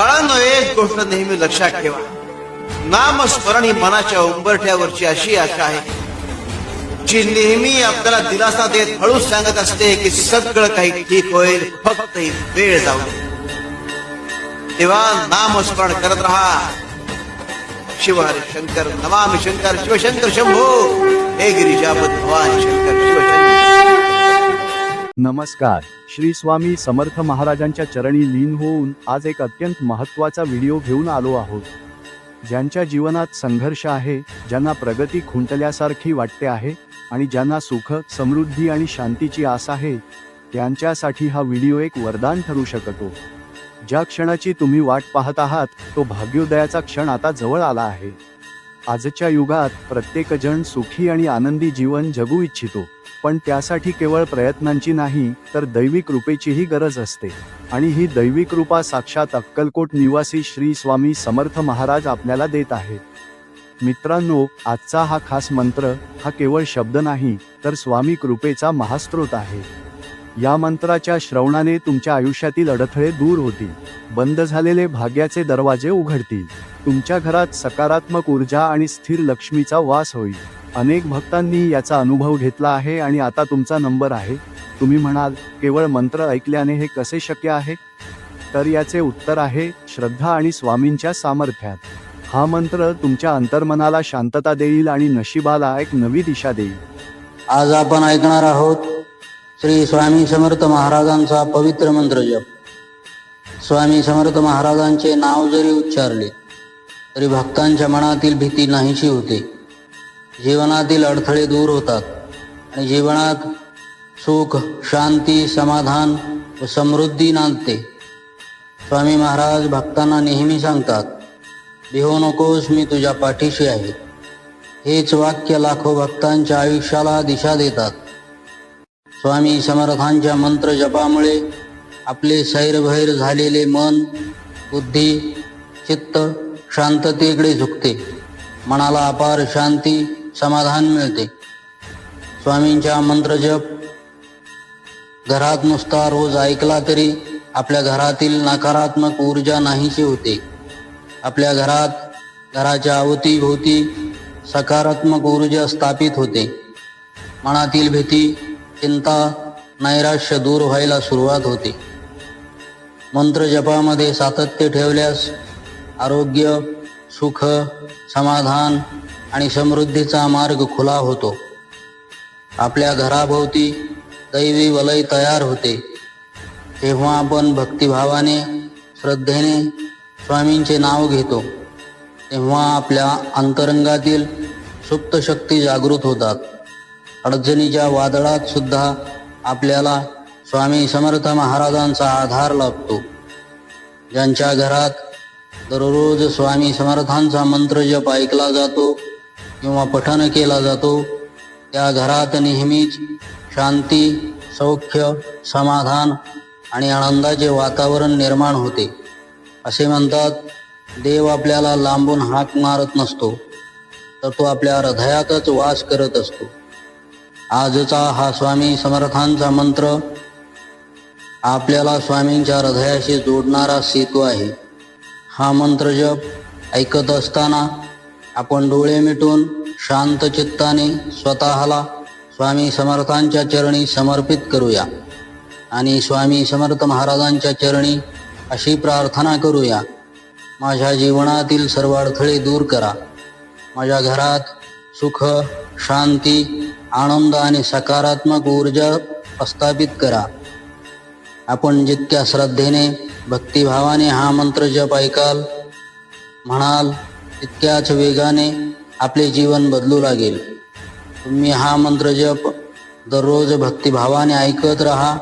बाळांनो एक गोष्ट नेहमी लक्षात ठेवा. नामस्मरण ही मनाच्या उंबरठ्यावरची अशी आशा आहे जी नेहमी आपल्याला दिलासा देत हळूच सांगत असते की सगळं काही ठीक होईल फक्त ही वेळ जाऊ तेव्हा नामस्मरण करत राहा. शिव हरी शंकर नमामि शंकर शिवशंकर शंभो. हे गिरिजापत भवानी शंकर शिवशंकर. नमस्कार. श्री स्वामी समर्थ महाराजांच्या चरणी लीन होऊन आज एक अत्यंत महत्त्वाचा व्हिडिओ घेऊन आलो आहोत. ज्यांच्या जीवनात संघर्ष आहे ज्यांना प्रगती खुंटल्यासारखी वाटते आहे आणि ज्यांना सुख समृद्धी आणि शांतीची आस आहे त्यांच्यासाठी हा व्हिडिओ एक वरदान ठरू शकतो. ज्या क्षणाची तुम्ही वाट पाहत आहात तो भाग्योदयाचा क्षण आता जवळ आला आहे. आजच्या युगात प्रत्येकजण सुखी आणि आनंदी जीवन जगू इच्छितो. पण त्यासाठी केवळ प्रयत्नांची नाही तर दैवी कृपेचीही गरज असते. आणि ही दैवी कृपा साक्षात अक्कलकोट निवासी श्री स्वामी समर्थ महाराज आपल्याला देत आहेत मित्रांनो आजचा हा खास मंत्र हा केवळ शब्द नाही तर स्वामी कृपेचा महास्त्रोत आहे. या मंत्राच्या श्रवणाने तुमच्या आयुष्यातील अडथळे दूर होतील. बंद झालेले भाग्याचे दरवाजे उघडतील. तुमच्या घरात सकारात्मक ऊर्जा आणि स्थिर लक्ष्मीचा वास होईल. अनेक भक्तांनी याचा अनुभव घेतला आहे आणि आता तुमचा नंबर आहे. तुम्ही म्हणाल केवळ मंत्र ऐकल्याने हे कसे शक्य आहे? तर याचे उत्तर आहे श्रद्धा आणि स्वामींच्या सामर्थ्यात. हा मंत्र तुमच्या अंतर्मनाला शांतता देईल आणि नशिबाला एक नवी दिशा देईल. आज आपण ऐकणार आहोत श्री स्वामी समर्थ महाराजांचा पवित्र मंत्र जप. स्वामी समर्थ महाराजांचे नाव जरी उच्चारले तरी भक्तांच्या मनातील भीती नाहीशी होते. जीवनातील अडथळे दूर होतात. आणि जीवनात सुख शांती समाधान व समृद्धी नांदते. स्वामी महाराज भक्तांना नेहमी सांगतात भिहो नकोस मी तुझ्या पाठीशी आहे. हेच वाक्य लाखो भक्तांच्या आयुष्याला दिशा देतात. स्वामी समर्थांच्या मंत्र जपामुळे आपले सैरभैर झालेले मन बुद्धी चित्त शांततेकडे झुकते. मनाला अपार शांती समाधान मिळते. स्वामींच्या मंत्रजप घरात नुसता रोज ऐकला तरी आपल्या घरातील नकारात्मक ऊर्जा नाहीशी होते. आपल्या घरात घराच्या अवतीभोवती सकारात्मक ऊर्जा स्थापित होते. मनातील भीती चिंता नैराश्य दूर व्हायला सुरुवात होते. मंत्र जपामध्ये सातत्य ठेवल्यास आरोग्य सुख समाधान आणि समृद्धीचा मार्ग खुला होतो. आपल्या घराभोवती दैवी वलय तयार होते. तेव्हा आपण भक्तिभावाने श्रद्धेने स्वामींचे नाव घेतो. तेव्हा आपल्या अंतरंगातील सुप्त शक्ती जागृत होतात. अडचणीच्या वादळात सुद्धा आपल्याला स्वामी समर्थ महाराजांचा आधार लाभतो. ज्यांच्या घरात दररोज स्वामी समर्थांचा मंत्र जप ऐकला जातो किंवा पठन केला जातो त्या घरात नेहमीच शांती सौख्य समाधान आणि आनंदाचे वातावरण निर्माण होते. असे म्हणतात देव आपल्याला लांबून हाक मारत नसतो तर तो आपल्या हृदयातच वास करत असतो. आजचा हा स्वामी समर्थांचा मंत्र आपल्याला स्वामींच्या हृदयाशी जोडणारा सेतू आहे. हा मंत्र जप ऐकत असताना आपण डोळे मिटून शांत चित्ताने स्वतःला स्वामी समर्थांच्या चरणी समर्पित करूया. आणि स्वामी समर्थ महाराजांच्या चरणी अशी प्रार्थना करूया. माझ्या जीवनातील सर्व अडथळे दूर करा. माझ्या घरात सुख शांती आनंद आणि सकारात्मक ऊर्जा प्रस्थापित करा. आपण जितक्या श्रद्धेने भक्तिभावाने हा मंत्र जप ऐकाल म्हणाल तितक्याच वेगाने आपले जीवन बदलू लागेल. तुम्ही हा मंत्र जप दररोज भक्तिभावाने ऐकत राहा.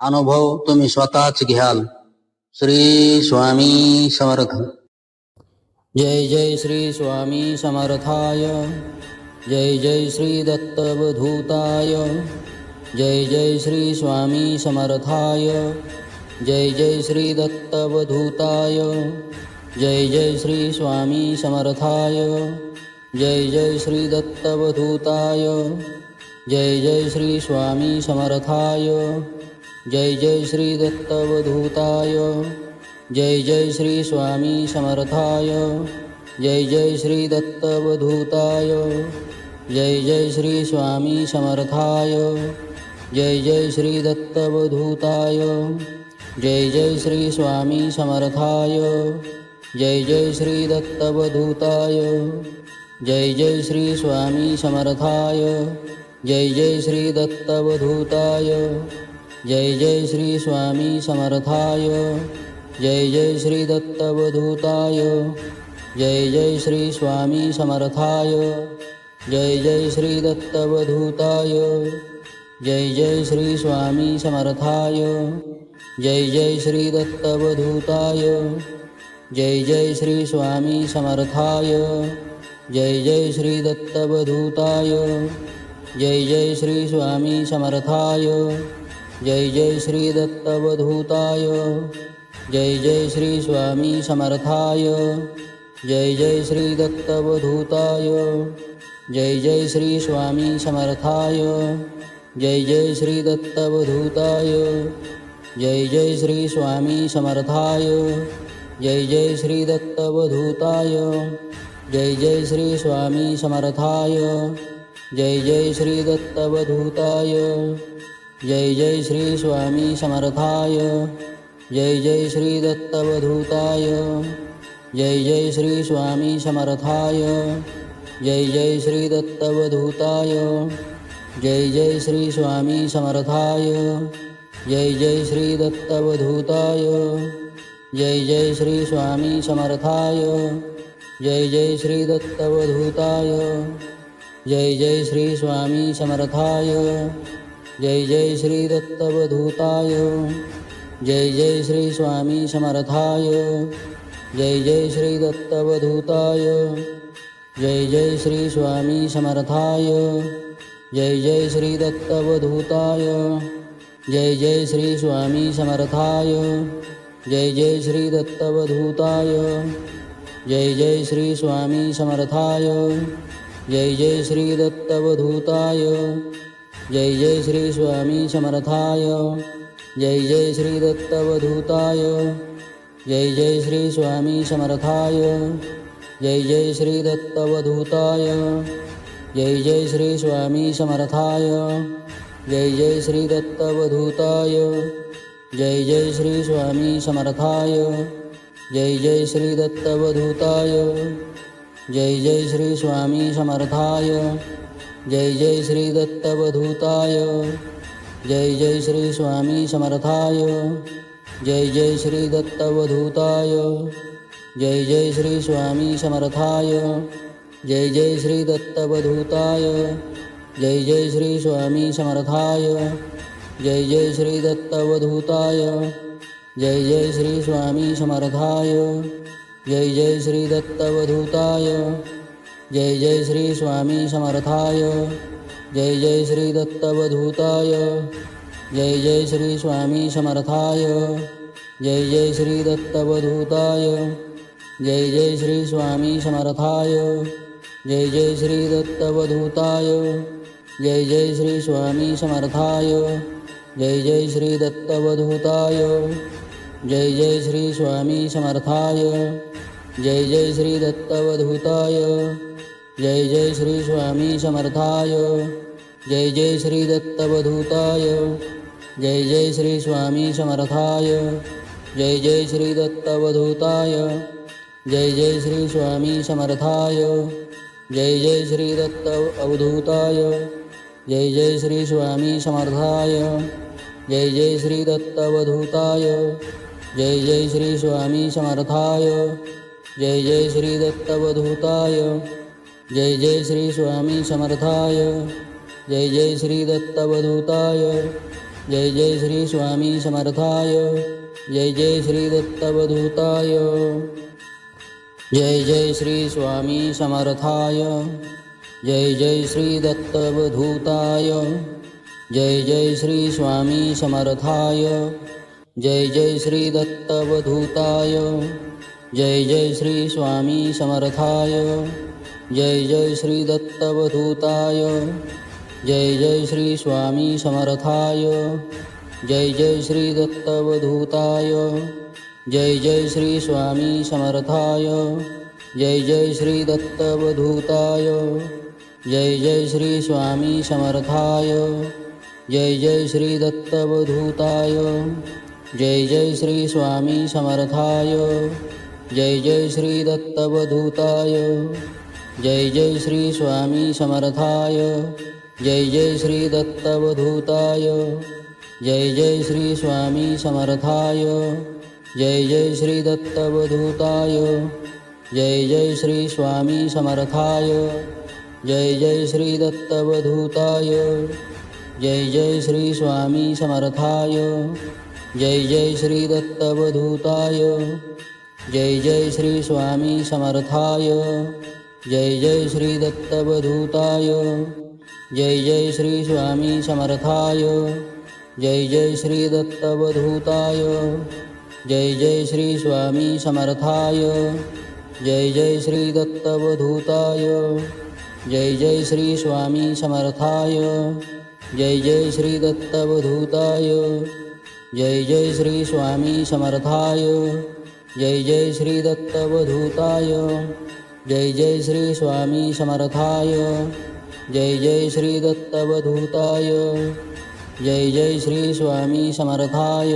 अनुभव तुम्ही स्वतःच घ्याल. श्री स्वामी समर्थ. जय जय श्री स्वामी समर्थाय. जय जय श्री दत्तवधूताय. जय जय श्री स्वामी समर्थाय. जय जय श्री दत्तवधूताय. जय जय श्री स्वामी समर्थाय। जय जय श्री दत्तवधूताय। जय जय श्री स्वामी समर्थाय। जय जय श्री दत्तवधूताय। जय जय श्री स्वामी समर्थाय। जय जय श्री दत्तवधूताय। जय जय श्री स्वामी समर्थाय। जय जय श्री दत्तवधूताय। जय जय श्री स्वामी समर्थाय। जय जय श्री दत्तवधूताय जय जय श्री स्वामी समर्थाय जय जय श्री दत्तवधूताय जय जय श्री स्वामी समर्थाय जय जय श्री दत्तवधूताय जय जय श्री स्वामी समर्थाय जय जय श्री दत्तवधूताय जय जय श्री स्वामी समर्थाय जय जय श्री दत्तवधूताय। जय जय श्री स्वामी समर्थाय, जय जय श्री दत्तवधूताय, जय जय श्री स्वामी समर्थाय, जय जय श्री दत्तवधूताय, जय जय श्री स्वामी समर्थाय, जय जय श्री दत्तवधूताय, जय जय श्री स्वामी समर्थाय, जय जय श्री दत्तवधूताय, जय जय श्री स्वामी समर्थाय। जय जय श्री दत्तवधूताय जय जय श्री स्वामी समर्थाय, जय जय श्री दत्तवधूताय जय जय श्री स्वामी समर्थाय, जय जय श्री दत्तवधूताय जय जय श्री स्वामी समर्थाय, जय जय श्री दत्तवधूताय जय जय श्री स्वामी समर्थाय, जय जय श्री दत्तवधूताय जय जय श्री स्वामी समर्थाय। जय जय श्री दत्तवधूताय। जय जय श्री स्वामी समर्थाय। जय जय श्री दत्तवधूताय। जय जय श्री स्वामी समर्थाय। जय जय श्री दत्तवधूताय। जय जय श्री स्वामी समर्थाय। जय जय श्री दत्तवधूताय। जय जय श्री स्वामी समर्थाय। जय जय श्री दत्तवधूताय जय जय श्री स्वामी समर्थाय जय जय श्री दत्तवधूताय जय जय श्री स्वामी समर्थाय जय जय श्री दत्तवधूताय जय जय श्री स्वामी समर्थाय जय जय श्री दत्तवधूताय जय जय श्री स्वामी समर्थाय जय जय श्री दत्तवधूताय जय जय श्री स्वामी समर्थाय, जय जय श्री दत्तवधूताय, जय जय श्री स्वामी समर्थाय, जय जय श्री दत्तवधूताय, जय जय श्री स्वामी समर्थाय, जय जय श्री दत्तवधूताय, जय जय श्री स्वामी समर्थाय, जय जय श्री दत्तवधूताय, जय जय श्री स्वामी समर्थाय। जय जय श्री दत्तवधूताय जय जय श्री स्वामी समर्थाय जय जय श्री दत्तवधूताय जय जय श्री स्वामी समर्थाय जय जय श्री दत्तवधूताय जय जय श्री स्वामी समर्थाय जय जय श्री दत्तवधूताय जय जय श्री स्वामी समर्थाय जय जय श्री दत्तवधूताय जय जय श्री स्वामी समर्थाय जय जय श्री दत्तवधूताय जय जय श्री स्वामी समर्थाय। जय जय श्री दत्तवधूताय जय जय श्री स्वामी समर्थाय। जय जय श्री दत्तवधूताय जय जय श्री स्वामी समर्थाय। जय जय श्री दत्तवधूताय जय जय श्री स्वामी समर्थाय। जय जय श्री दत्त अवधूताय जय जय श्री स्वामी समर्थाय, जय जय श्री दत्तवधूताय, जय जय श्री स्वामी समर्थाय, जय जय श्री दत्तवधूताय, जय जय श्री स्वामी समर्थाय, जय जय श्री दत्तवधूताय, जय जय श्री स्वामी समर्थाय, जय जय श्री दत्तवधूताय, जय जय श्री स्वामी समर्थाय। जय जय श्री दत्तवधूताय। जय जय श्री स्वामी समर्थाय। जय जय श्री दत्तवधूताय। जय जय श्री स्वामी समर्थाय। जय जय श्री दत्तवधूताय। जय जय श्री स्वामी समर्थाय। जय जय श्री दत्तवधूताय। जय जय श्री स्वामी समर्थाय। जय जय श्री दत्तवधूताय। जय जय श्री स्वामी समर्थाय जय जय श्री दत्तवधूताय जय जय श्री स्वामी समर्थाय जय जय श्री दत्तवधूताय जय जय श्री स्वामी समर्थाय जय जय श्री दत्तवधूताय जय जय श्री स्वामी समर्थाय जय जय श्री दत्तवधूताय जय जय श्री स्वामी समर्थाय। जय जय श्री दत्तवधूताय जय जय श्री स्वामी समर्थाय जय जय श्री दत्तवधूताय जय जय श्री स्वामी समर्थाय जय जय श्री दत्तवधूताय जय जय श्री स्वामी समर्थाय जय जय श्री दत्तवधूताय जय जय श्री स्वामी समर्थाय जय जय श्री दत्तवधूताय। जय जय श्री स्वामी समर्थाय, जय जय श्री दत्तवधूताय, जय जय श्री स्वामी समर्थाय, जय जय श्री दत्तवधूताय, जय जय श्री स्वामी समर्थाय, जय जय श्री दत्तवधूताय, जय जय श्री स्वामी समर्थाय,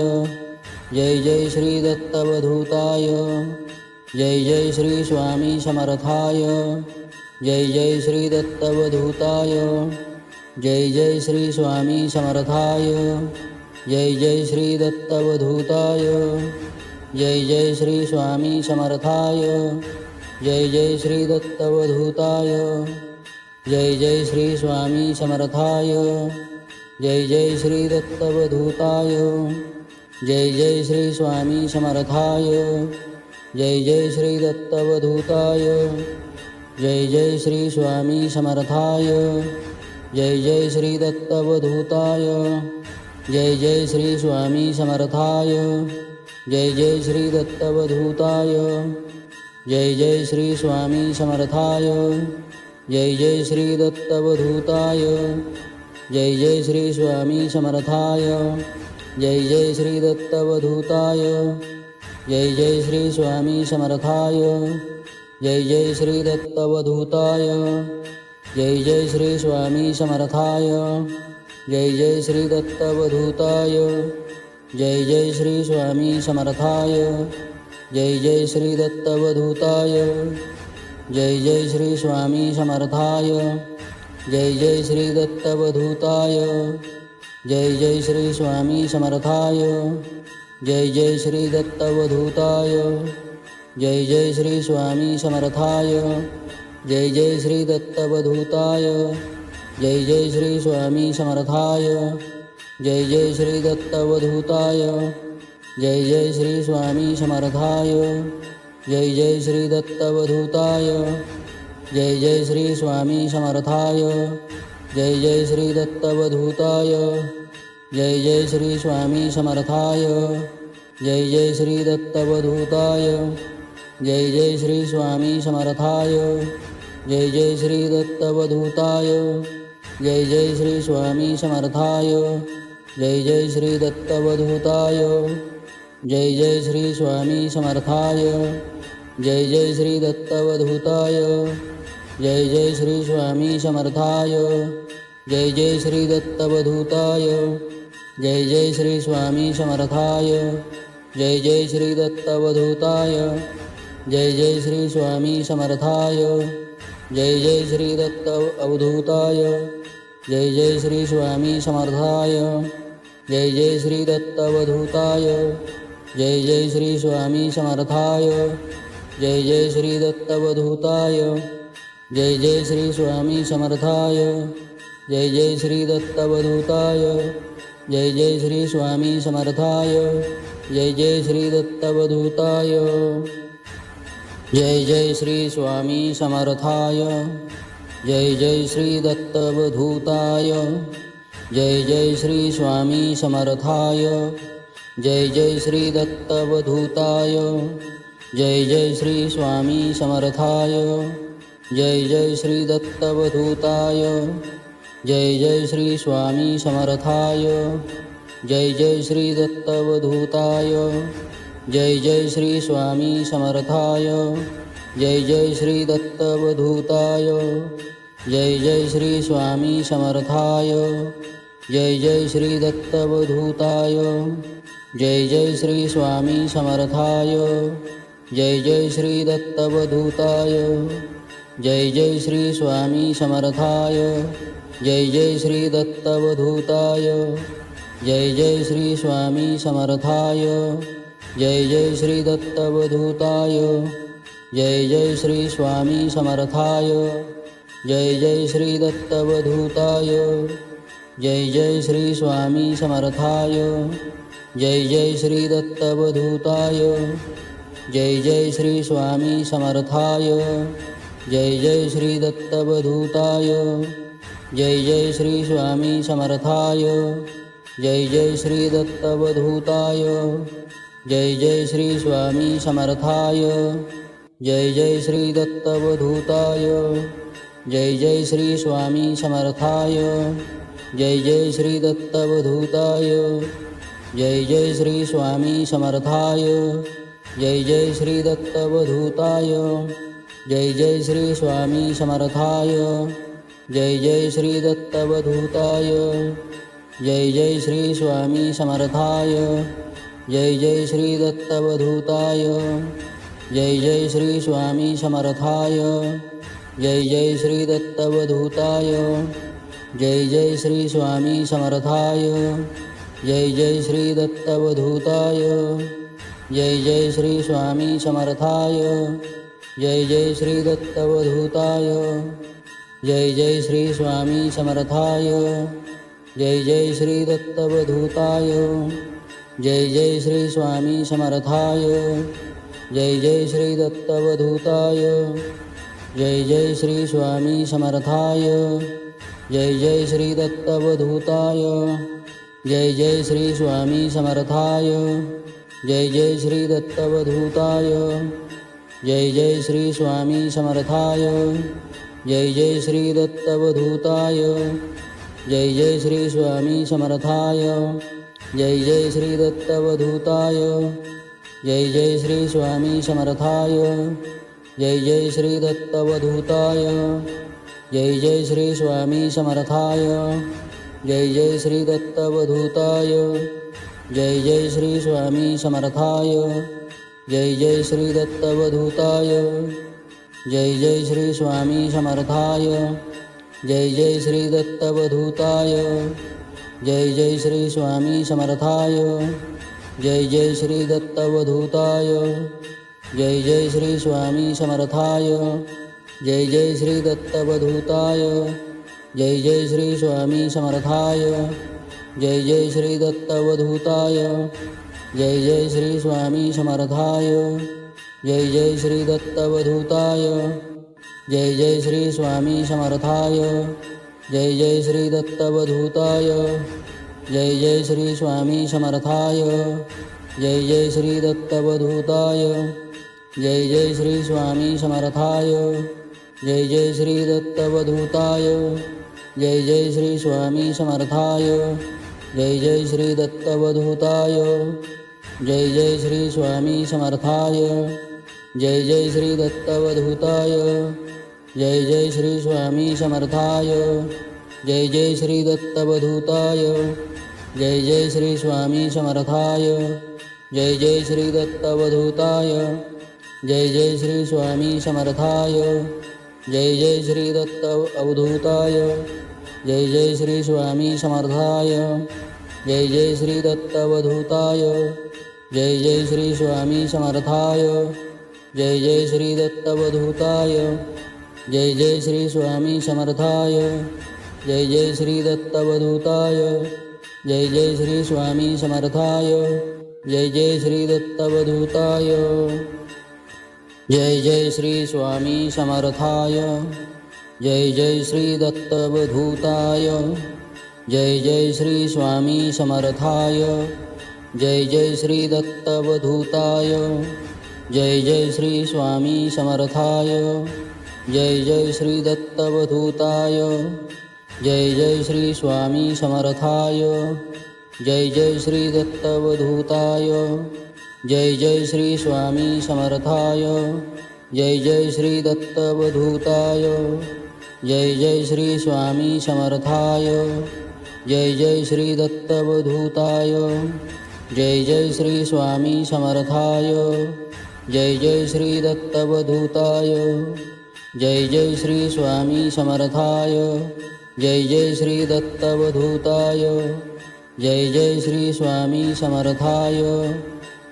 जय जय श्री दत्तवधूताय, जय जय श्री स्वामी समर्थाय। जय जय श्री दत्तवधूताय जय जय श्री स्वामी समर्थाय। जय जय श्री दत्तवधूताय जय जय श्री स्वामी समर्थाय। जय जय श्री दत्तवधूताय जय जय श्री स्वामी समर्थाय। जय जय श्री दत्तवधूताय जय जय श्री स्वामी समर्थाय। जय जय श्री दत्तवधूताय जय जय श्री स्वामी समर्थाय, जय जय श्री दत्तवधूताय, जय जय श्री स्वामी समर्थाय, जय जय श्री दत्तवधूताय, जय जय श्री स्वामी समर्थाय, जय जय श्री दत्तवधूताय, जय जय श्री स्वामी समर्थाय, जय जय श्री दत्तवधूताय, जय जय श्री स्वामी समर्थाय। जय जय श्री दत्तवधूताय जय जय श्री स्वामी समर्थाय। जय जय श्री दत्तवधूताय जय जय श्री स्वामी समर्थाय। जय जय श्री दत्तवधूताय जय जय श्री स्वामी समर्थाय। जय जय श्री दत्तवधूताय जय जय श्री स्वामी समर्थाय। जय जय श्री दत्तवधूताय जय जय श्री स्वामी समर्थाय जय जय श्री दत्तवधूताय जय जय श्री स्वामी समर्थाय जय जय श्री दत्तवधूताय जय जय श्री स्वामी समर्थाय जय जय श्री दत्तवधूताय जय जय श्री स्वामी समर्थाय जय जय श्री दत्तवधूताय जय जय श्री स्वामी समर्थाय जय जय श्री दत्तवधूताय जय जय श्री स्वामी समर्थाय जय जय श्री दत्तवधूताय जय जय श्री स्वामी समर्थाय जय जय श्री दत्तवधूताय जय जय श्री स्वामी समर्थाय जय जय श्री दत्तवधूताय जय जय श्री स्वामी समर्थाय जय जय श्री दत्तवधूताय जय जय श्री स्वामी समर्थाय जय जय श्री दत्तवधूताय जय जय श्री स्वामी समर्थाय जय जय श्री दत्त अवधूताय जय जय श्री स्वामी समर्थाय जय जय श्री दत्तवधूताय जय जय श्री स्वामी समर्थाय जय जय श्री दत्तवधूताय जय जय श्री स्वामी समर्थाय जय जय श्री दत्तवधूताय जय जय श्री स्वामी समर्थाय जय जय श्री दत्तवधूताय जय जय श्री स्वामी समर्थाय जय जय श्री दत्तवधूताय जय जय श्री स्वामी समर्थाय जय जय श्री दत्तवधूताय जय जय श्री स्वामी समर्थाय जय जय श्री दत्तवधूताय जय जय श्री स्वामी समर्थाय जय जय श्री दत्तवधूताय। जय जय श्री स्वामी समर्थाय जय जय श्री दत्तवधूताय जय जय श्री स्वामी समर्थाय जय जय श्री दत्तवधूताय जय जय श्री स्वामी समर्थाय जय जय श्री दत्तवधूताय जय जय श्री स्वामी समर्थाय जय जय श्री दत्तवधूताय जय जय श्री स्वामी समर्थाय। जय जय श्री दत्तवधूताय जय जय श्री स्वामी समर्थाय जय जय श्री दत्तवधूताय जय जय श्री स्वामी समर्थाय जय जय श्री दत्तवधूताय जय जय श्री स्वामी समर्थाय जय जय श्री दत्तवधूताय जय जय श्री स्वामी समर्थाय जय जय श्री दत्तवधूताय जय जय श्री स्वामी समर्थाय, जय जय श्री दत्तवधूताय, जय जय श्री स्वामी समर्थाय, जय जय श्री दत्तवधूताय, जय जय श्री स्वामी समर्थाय, जय जय श्री दत्तवधूताय, जय जय श्री स्वामी समर्थाय, जय जय श्री दत्तवधूताय, जय जय श्री स्वामी समर्थाय। जय जय श्री दत्तवधूताय जय जय श्री स्वामी समर्थाय। जय जय श्री दत्तवधूताय जय जय श्री स्वामी समर्थाय। जय जय श्री दत्तवधूताय जय जय श्री स्वामी समर्थाय। जय जय श्री दत्तवधूताय जय जय श्री स्वामी समर्थाय। जय जय श्री दत्तवधूताय जय जय श्री स्वामी समर्थाय, जय जय श्री दत्तवधूताय, जय जय श्री स्वामी समर्थाय, जय जय श्री दत्तवधूताय, जय जय श्री स्वामी समर्थाय, जय जय श्री दत्तवधूताय, जय जय श्री स्वामी समर्थाय, जय जय श्री दत्तवधूताय, जय जय श्री स्वामी समर्थाय। जय जय श्री दत्तवधूताय जय जय श्री स्वामी समर्थाय, जय जय श्री दत्तवधूताय जय जय श्री स्वामी समर्थाय, जय जय श्री दत्तवधूताय जय जय श्री स्वामी समर्थाय, जय जय श्री दत्तवधूताय जय जय श्री स्वामी समर्थाय, जय जय श्री दत्तवधूताय जय जय श्री स्वामी समर्थाय, जय जय श्री दत्तवधूताय, जय जय श्री स्वामी समर्थाय, जय जय श्री दत्तवधूताय, जय जय श्री स्वामी समर्थाय, जय जय श्री दत्तवधूताय, जय जय श्री स्वामी समर्थाय, जय जय श्री दत्तवधूताय, जय जय श्री स्वामी समर्थाय। जय जय श्री दत्तवधूताय जय जय श्री स्वामी समर्थाय, जय जय श्री दत्तवधूताय जय जय श्री स्वामी समर्थाय, जय जय श्री दत्तवधूताय जय जय श्री स्वामी समर्थाय, जय जय श्री दत्तवधूताय जय जय श्री स्वामी समर्थाय, जय जय श्री दत्तवधूताय जय जय श्री स्वामी समर्थाय जय जय श्री दत्तवधूताय जय जय श्री स्वामी समर्थाय जय जय श्री दत्तवधूताय जय जय श्री स्वामी समर्थाय जय जय श्री दत्त अवधूताय जय जय श्री स्वामी समर्थाय जय जय श्री दत्तवधूताय जय जय श्री स्वामी समर्थाय जय जय श्री दत्तवधूताय जय जय श्री स्वामी समर्थाय, जय जय श्री दत्तवधूताय, जय जय श्री स्वामी समर्थाय, जय जय श्री दत्तवधूताय। जय जय श्री स्वामी समर्थाय, जय जय श्री दत्तवधूताय, जय जय श्री स्वामी समर्थाय, जय जय श्री दत्तवधूताय, जय जय श्री स्वामी समर्थाय। जय जय श्री दत्तवधूताय, जय जय श्री स्वामी समर्थाय, जय जय श्री दत्तवधूताय, जय जय श्री स्वामी समर्थाय, जय जय श्री दत्तवधूताय, जय जय श्री स्वामी समर्थाय, जय जय श्री दत्तवधूताय, जय जय श्री स्वामी समर्थाय, जय जय श्री दत्तवधूताय। जय जय श्री स्वामी समर्थाय जय जय श्री दत्तवधूताय जय जय श्री स्वामी समर्थाय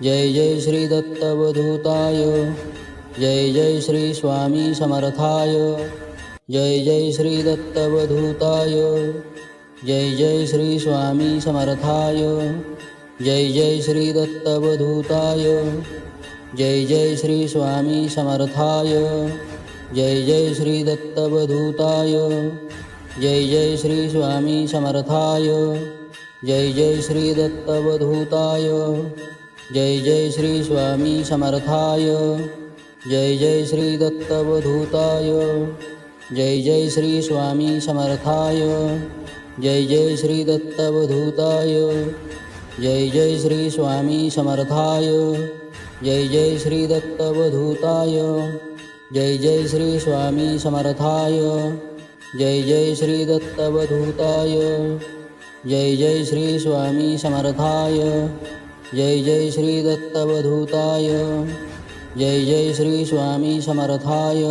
जय जय श्री दत्तवधूताय जय जय श्री स्वामी समर्थाय जय जय श्री दत्तवधूताय जय जय श्री स्वामी समर्थाय जय जय श्री दत्तवधूताय जय जय श्री स्वामी समर्थाय। जय जय श्री दत्तवधूताय जय जय श्री स्वामी समर्थाय जय जय श्री दत्तवधूताय जय जय श्री स्वामी समर्थाय जय जय श्री दत्तवधूताय जय जय श्री स्वामी समर्थाय जय जय श्री दत्तवधूताय जय जय श्री स्वामी समर्थाय जय जय श्री दत्तवधूताय जय जय श्री स्वामी समर्थाय, जय जय श्री दत्तवधूताय, जय जय श्री स्वामी समर्थाय, जय जय श्री दत्तवधूताय, जय जय श्री स्वामी समर्थाय,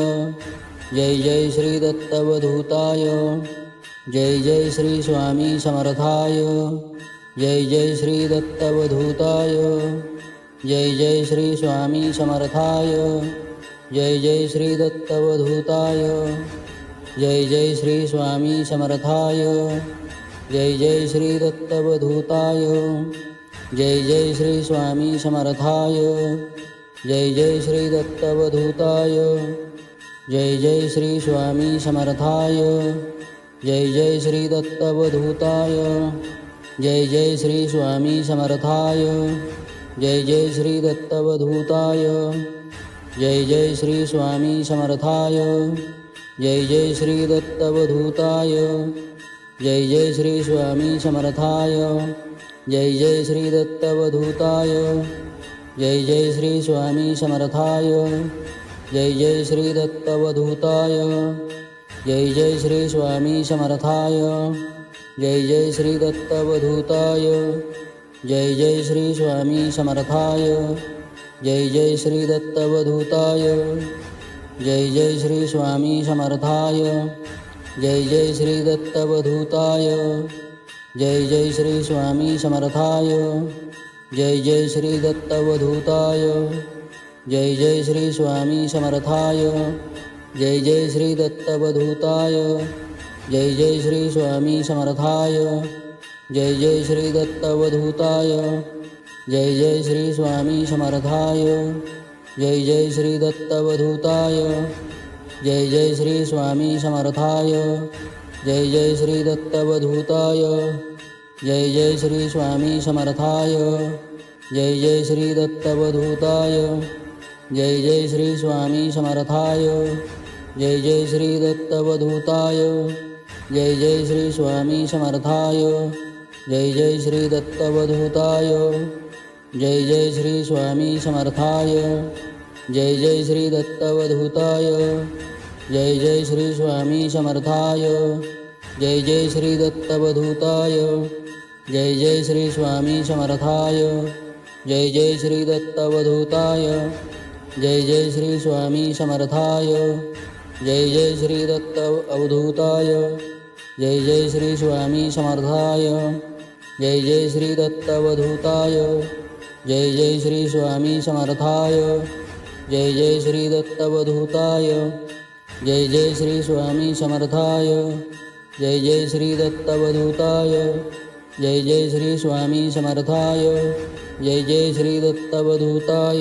जय जय श्री दत्तवधूताय, जय जय श्री स्वामी समर्थाय, जय जय श्री दत्तवधूताय, जय जय श्री स्वामी समर्थाय। जय जय श्री दत्तवधूताय जय जय श्री स्वामी समर्थाय। जय जय श्री दत्तवधूताय जय जय श्री स्वामी समर्थाय। जय जय श्री दत्तवधूताय जय जय श्री स्वामी समर्थाय। जय जय श्री दत्तवधूताय जय जय श्री स्वामी समर्थाय। जय जय श्री दत्तवधूताय जय जय श्री स्वामी समर्थाय, जय जय श्री दत्तवधूताय, जय जय श्री स्वामी समर्थाय, जय जय श्री दत्तवधूताय, जय जय श्री स्वामी समर्थाय, जय जय श्री दत्तवधूताय, जय जय श्री स्वामी समर्थाय, जय जय श्री दत्तवधूताय, जय जय श्री स्वामी समर्थाय। जय जय श्री दत्तवधूताय जय जय श्री स्वामी समर्थाय, जय जय श्री दत्तवधूताय जय जय श्री स्वामी समर्थाय, जय जय श्री दत्तवधूताय जय जय श्री स्वामी समर्थाय, जय जय श्री दत्तवधूताय जय जय श्री स्वामी समर्थाय, जय जय श्री दत्तवधूताय जय जय श्री स्वामी समर्थाय जय जय श्री दत्तवधूताय जय जय श्री स्वामी समर्थाय जय जय श्री दत्तवधूताय जय जय श्री स्वामी समर्थाय जय जय श्री दत्तवधूताय जय जय श्री स्वामी समर्थाय जय जय श्री दत्तवधूताय जय जय श्री स्वामी समर्थाय जय जय श्री दत्तवधूताय जय जय श्री स्वामी समर्थाय जय जय श्री दत्तवधूताय जय जय श्री स्वामी समर्थाय जय जय श्री दत्तवधूताय जय जय श्री स्वामी समर्थाय जय जय श्री दत्तवधूताय जय जय श्री स्वामी समर्थाय जय जय श्री दत्त अवधूताय जय जय श्री स्वामी समर्थाय जय जय श्री दत्तवधूताय जय जय श्री स्वामी समर्थाय, जय जय श्री दत्तवधूताय, जय जय श्री स्वामी समर्थाय, जय जय श्री दत्तवधूताय, जय जय श्री स्वामी समर्थाय, जय जय श्री दत्तवधूताय।